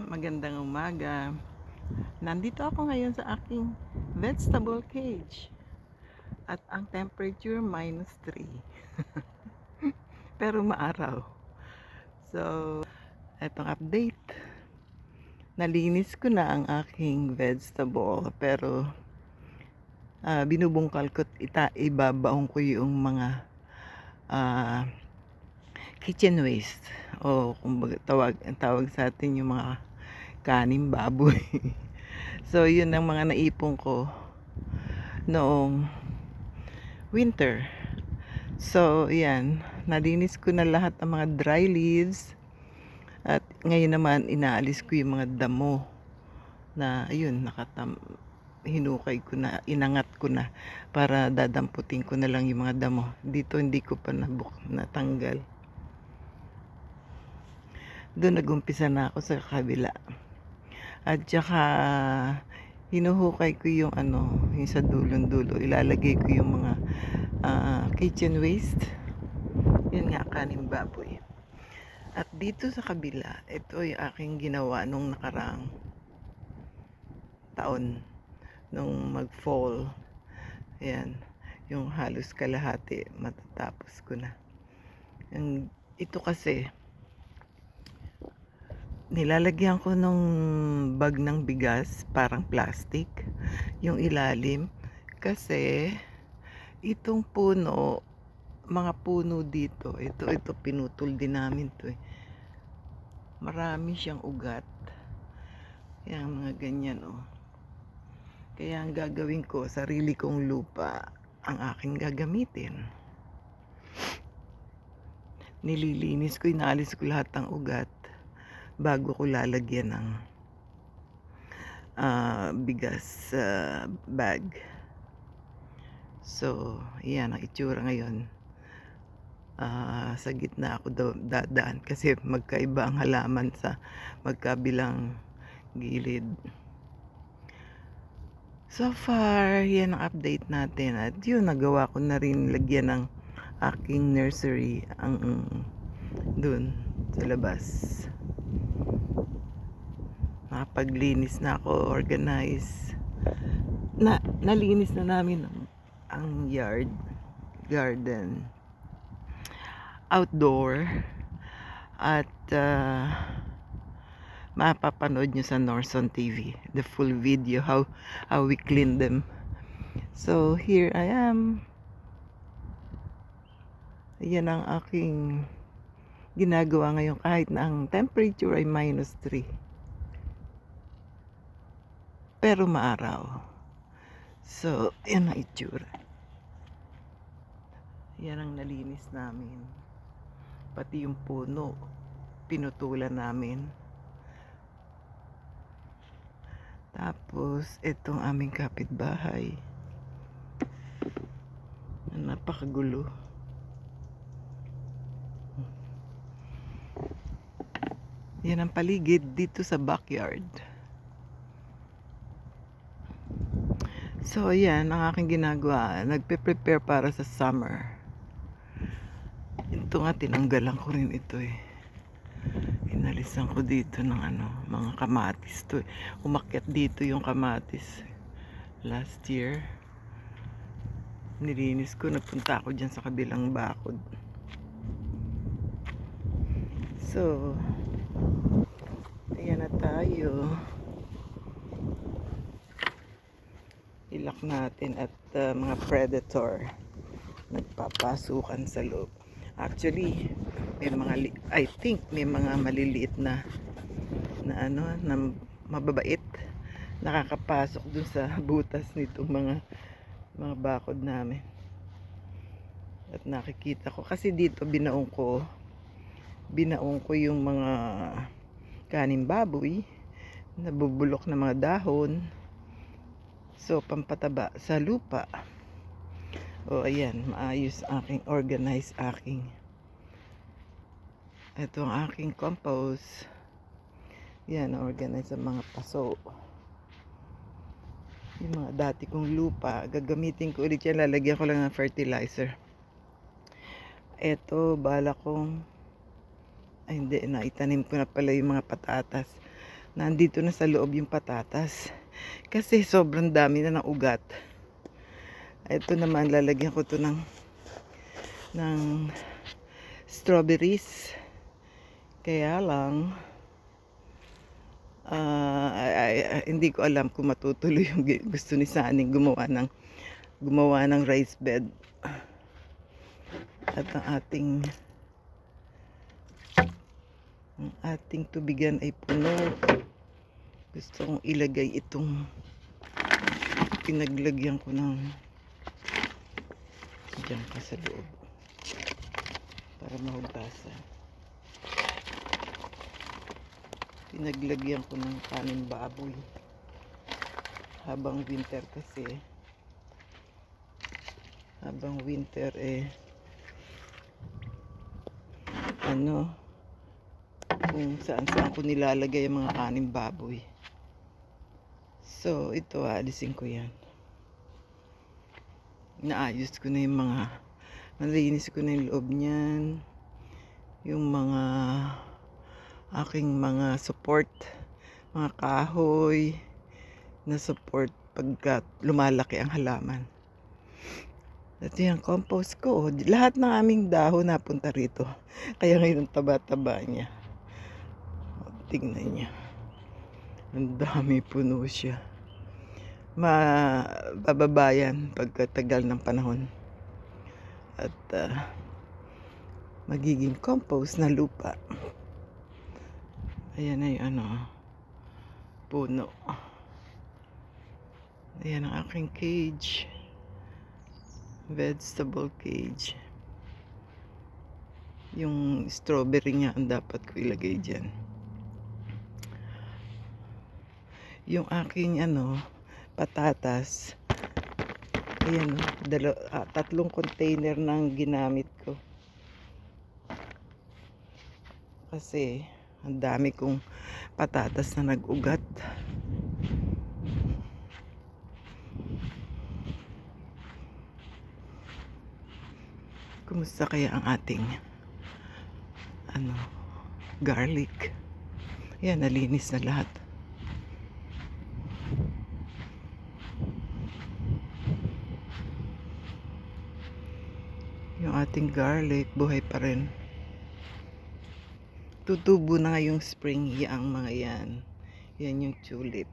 Magandang umaga. Nandito ako ngayon sa aking vegetable cage. At ang temperature minus 3. Pero maaraw. So, etong update. Nalinis ko na ang aking vegetable. Pero, ah, binubungkal ko ita, ibabaong ko yung mga ah, kitchen waste o kumbaga tawag tawag sa atin yung mga kanin baboy. so yun ang mga naipon ko noong winter. So yan, nalinis ko na lahat ng mga dry leaves at ngayon naman inaalis ko yung mga damo na ayun nakatam hinukay ko na, inangat ko na para dadamputin ko na lang yung mga damo. Dito hindi ko pa nabuk, natanggal doon nagumpisa na ako sa kabila. At saka hinuhukay ko yung ano, yung sa dulong dulo. Ilalagay ko yung mga ah, kitchen waste. Yun nga, kaning baboy. At dito sa kabila, ito yung aking ginawa nung nakaraang taon. Nung mag-fall. Ayan. Yung halos kalahati, matatapos ko na. Yung, ito kasi, nilalagyan ko nung bag ng bigas, parang plastic, yung ilalim. Kasi, itong puno, mga puno dito, ito, ito, pinutol din namin to eh. Marami siyang ugat. Yan, mga ganyan oh. Kaya ang gagawin ko, sarili kong lupa, ang aking gagamitin. Nililinis ko, inalis ko lahat ng ugat bago ko lalagyan ng ah, bigas sa bag. So, yan ang itsura ngayon. Ah, sa gitna ako dadaan kasi magkaiba ang halaman sa magkabilang gilid. So far, yan ang update natin. At yun, nagawa ko na rin lagyan ng aking nursery ang dun sa labas nakapaglinis na ako, organize. Na, nalinis na namin ang, yard, garden, outdoor, at uh, mapapanood nyo sa Norson TV, the full video, how, how we clean them. So, here I am. Yan ang aking ginagawa ngayon kahit na ang temperature ay minus 3 pero maaraw. So, yan ang itsura. Yan ang nalinis namin. Pati yung puno, pinutulan namin. Tapos, itong aming kapitbahay. Napakagulo. Yan ang paligid dito sa backyard. So, ayan, ang aking ginagawa. Nagpe-prepare para sa summer. Ito nga, tinanggalan ko rin ito eh. Inalisan ko dito ng ano, mga kamatis to eh. Umakyat dito yung kamatis. Last year. Nilinis ko, nagpunta ako dyan sa kabilang bakod. So, ayan na tayo. Natin at uh, mga predator nagpapasukan sa loob. Actually, may mga I think may mga maliliit na na ano na mababait nakakapasok dun sa butas nitong mga mga bakod namin. At nakikita ko kasi dito binaong ko binaong ko yung mga kanin baboy nabubulok na mga dahon So, pampataba sa lupa. O, ayan, maayos aking organize aking. Ito ang aking compost. Yan, organize ang mga paso. Yung mga dati kong lupa, gagamitin ko ulit yan, lalagyan ko lang ng fertilizer. Ito, bala kong, ay hindi, naitanim ko na pala yung mga patatas. nandito na sa loob yung patatas. Kasi sobrang dami na ng ugat. Ito naman, lalagyan ko to ng ng strawberries. Kaya lang, ah, ay- ay- ay- hindi ko alam kung matutuloy yung gusto ni Saning gumawa ng gumawa ng rice bed. At ang ating ang ating tubigan ay puno. Gusto kong ilagay itong pinaglagyan ko ng diyan ka sa loob. Para mahugasan. Pinaglagyan ko ng kanin baboy. Habang winter kasi. Habang winter eh ano kung saan saan ko nilalagay yung mga kanin baboy so ito alisin ko yan naayos ko na yung mga nalinis ko na yung loob niyan yung mga aking mga support mga kahoy na support pagka lumalaki ang halaman ito yung compost ko. Lahat ng aming dahon napunta rito. Kaya ngayon taba-taba niya. O, Tingnan niya. Ang dami puno siya. Mabababayan pagkatagal ng panahon. At ah, magiging compost na lupa. Ayan yung ano, puno. Ayan ang aking cage vegetable cage. Yung strawberry nga ang dapat ko ilagay dyan. Yung aking ano, patatas. Ayan, dalo, ah, tatlong container nang ginamit ko. Kasi ang dami kong patatas na nag-ugat. Kumusta kaya ang ating ano garlic? Yan, nalinis na lahat. Ating garlic, buhay pa rin. Tutubo na nga yung spring yang mga yan. Yan yung tulip.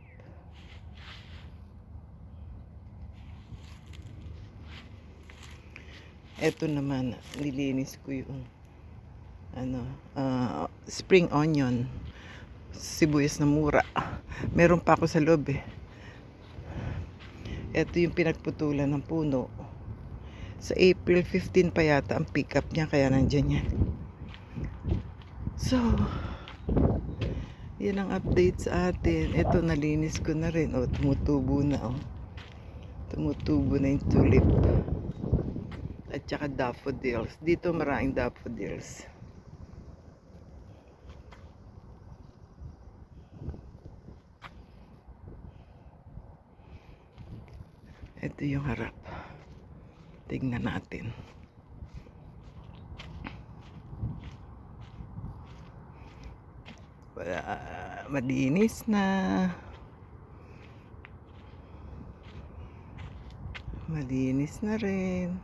Eto naman, nilinis ko yung ano, ah, spring onion, sibuyas na mura. Meron pa ako sa loob eh. Ito yung pinagputulan ng puno. Sa April 15 pa yata ang pick up niya, kaya nandyan yan. So, yan ang update sa atin. Ito, nalinis ko na rin. O, tumutubo na, oh. Tumutubo na yung tulip at saka daffodils. Dito maraming daffodils. Ito yung harap. Tignan natin. Wala, malinis na. Malinis na rin.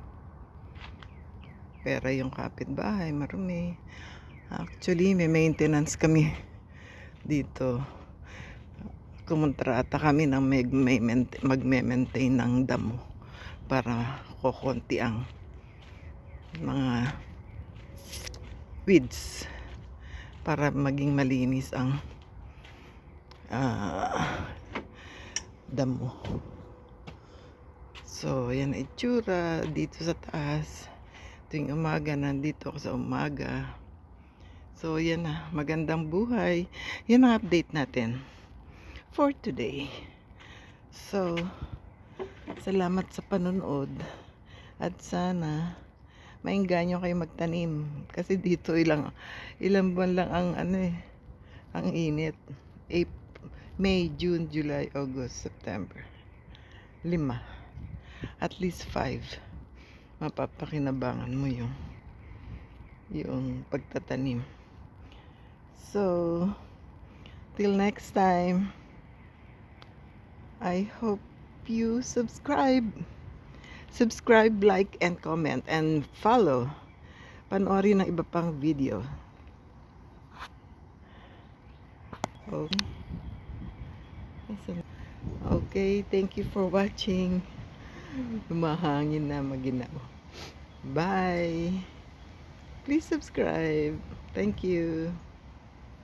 Pera yung kapitbahay, marumi. Actually, may maintenance kami dito. Kumontrata kami ng mag- may- magme-maintain ng damo para kukunti ang mga weeds para maging malinis ang ah, damo. So, yan itsura dito sa taas. Tuwing umaga nandito ako sa umaga. So yan na. Magandang buhay. Yan ang update natin for today. So salamat sa panonood at sana maingganyo kayo magtanim. Kasi dito ilang ilang buwan lang ang ano eh ang init. April, May, June, July, August, September. Lima. At least five. Mapapakinabangan mo yung yung pagtatanim. So, Till next time, I hope you subscribe. Subscribe, like, and comment, and follow. Panoorin ng iba pang video. Okay. Okay, thank you for watching. Lumahangin na maginaw. Bye. Please subscribe. Thank you.